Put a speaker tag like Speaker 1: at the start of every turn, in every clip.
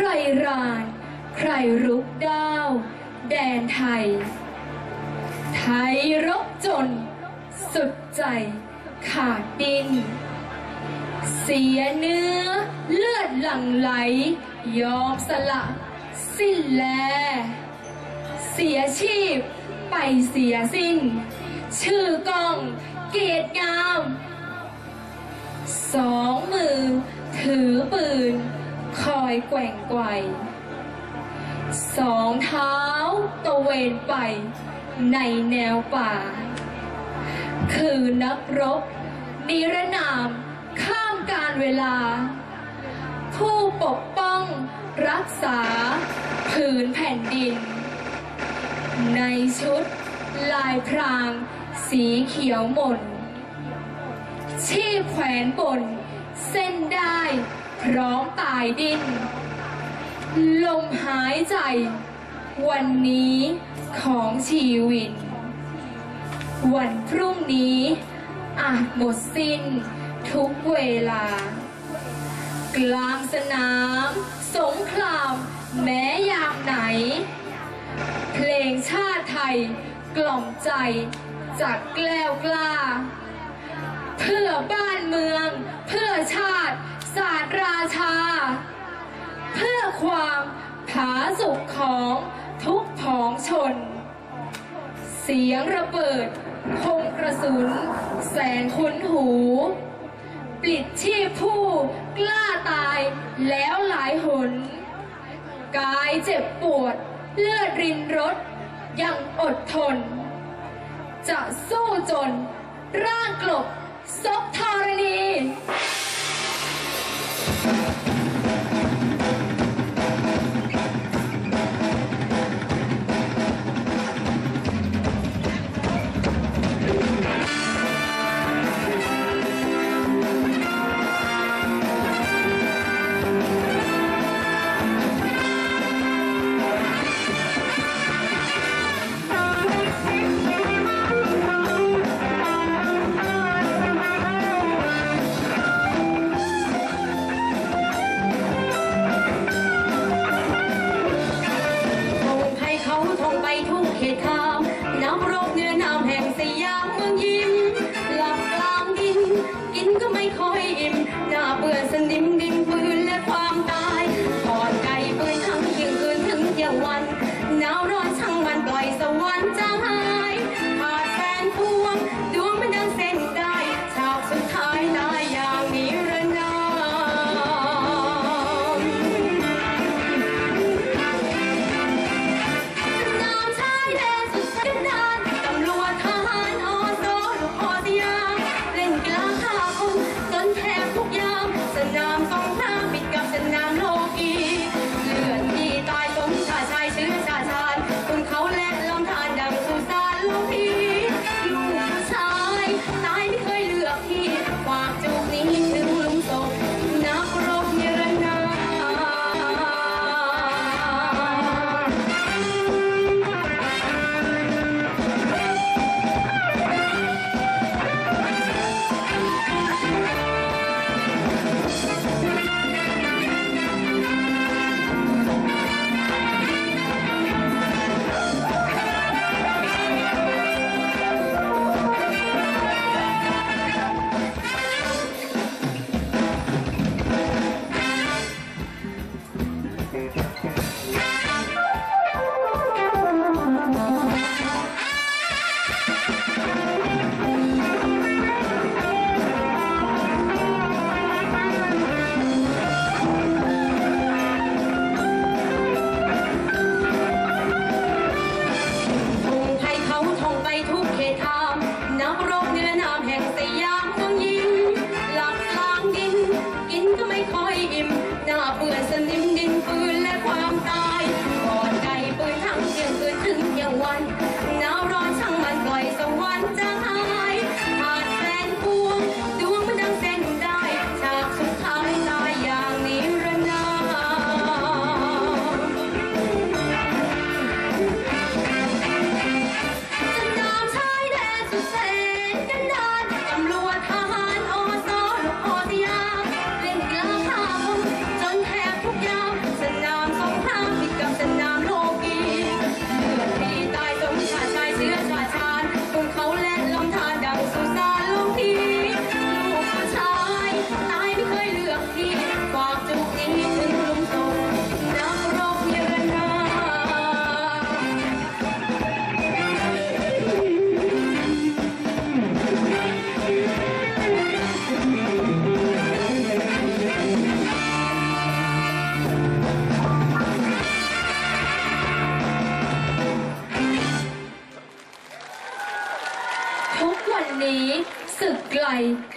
Speaker 1: ใครราน ใครรุกดาว แดนไทย ไทยรบจน สุดใจ ขาดดิน เสียเนื้อเลือดหลั่งไหล ยอมสละ สิ้นแล เสียชีพไปเสียสิ้น ชื่อกองเกียรติงาม สองมือถือปืน คอยแกว่งไกวสองเท้าตะเวนไปในแนวป่า คือนักรบนิรนามข้ามการเวลา ผู้ปกป้องรักษาผืนแผ่นดิน ในชุดลายพรางสีเขียวหม่นชีพแขวนบนเส้นได้ ร้อมตายดิ้น ลมหายใจ วันนี้ของชีวิต วันพรุ่งนี้อาจหมดสิ้นทุกเวลา กลางสนาม สงคราม แม้ยามไหน เพลงชาติไทยกล่อมใจจากแกล้วกล้า เพื่อบ้านเมือง เพื่อชาติ ศาสตร์ราชา เพื่อความผาสุกของทุกผองชน เสียงระเบิดคมกระสุน แสนคุ้นหูปลิดชีพผู้กล้าตายแล้วหลายหน กายเจ็บปวดเลือดรินรถยังอดทน จะสู้จน ร่างกลบซบธรณี「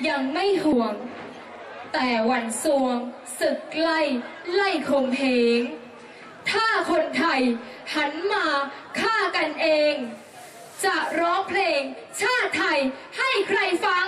Speaker 1: ยังไม่ห่วง แต่วันสวงศึกไล่ไล่คมเหง ถ้าคนไทยหันมาฆ่ากันเอง จะร้องเพลงชาติไทยให้ใครฟัง